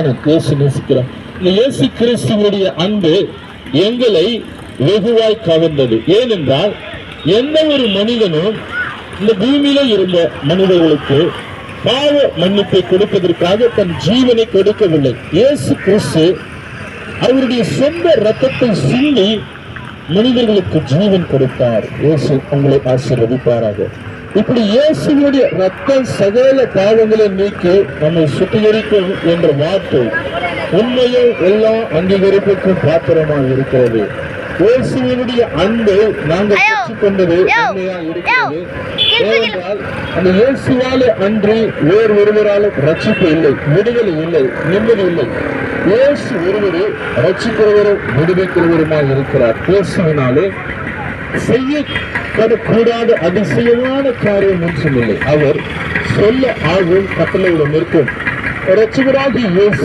இயேசு நேசிக்கிறார் இயேசு கிறிஸ்துவனுடைய அன்பு எங்களை வெகுவாய் கவர்ந்தது. ஏனென்றால் எந்த ஒரு மனிதனும் இந்த பூமியில இருந்த மனிதர்களுக்கு பாவ மன்னிப்பை கொடுப்பதற்காக தன் ஜீவனை கொடுக்கவில்லை. இயேசு கிறிஸ்து அவருடைய சொந்த ரத்தத்தை சிந்தி மனிதர்களுக்கு ஜீவன் கொடுத்தார். இயேசு உங்களை ஆசீர்வதிப்பாராக. இப்படி இயேசுடைய ரத்த சகல பாவங்களை நீக்கி நம்மை சுத்திகரிக்கும் என்ற வார்த்தை உண்மையும் எல்லாம் அங்கீகரிப்புக்கும் பாத்திரமாக இருக்கிறது. இயேசுவினுடைய அன்பை நாங்கள்! பெற்றுக்கொண்டது இருக்கிறது! ஏனென்றால் அந்த இயேசுவாலே அன்றி வேறு ஒருவராலும் ரட்சிப்பு இல்லை விடுதலை இல்லை நிம்மதி இல்லை. இயேசு ஒருவரே ரட்சிக்கிறவரும் விடுவிக்கிறவருமாய் இருக்கிறார். இயேசுவினாலே செய்யப்படக்கூடாத அதிசயமான காரியம் ஒன்றுமில்லை. அவர் சொல்ல ஆகும் கட்டளையிடம் இருக்கும் ரட்சிகராகி இயேசு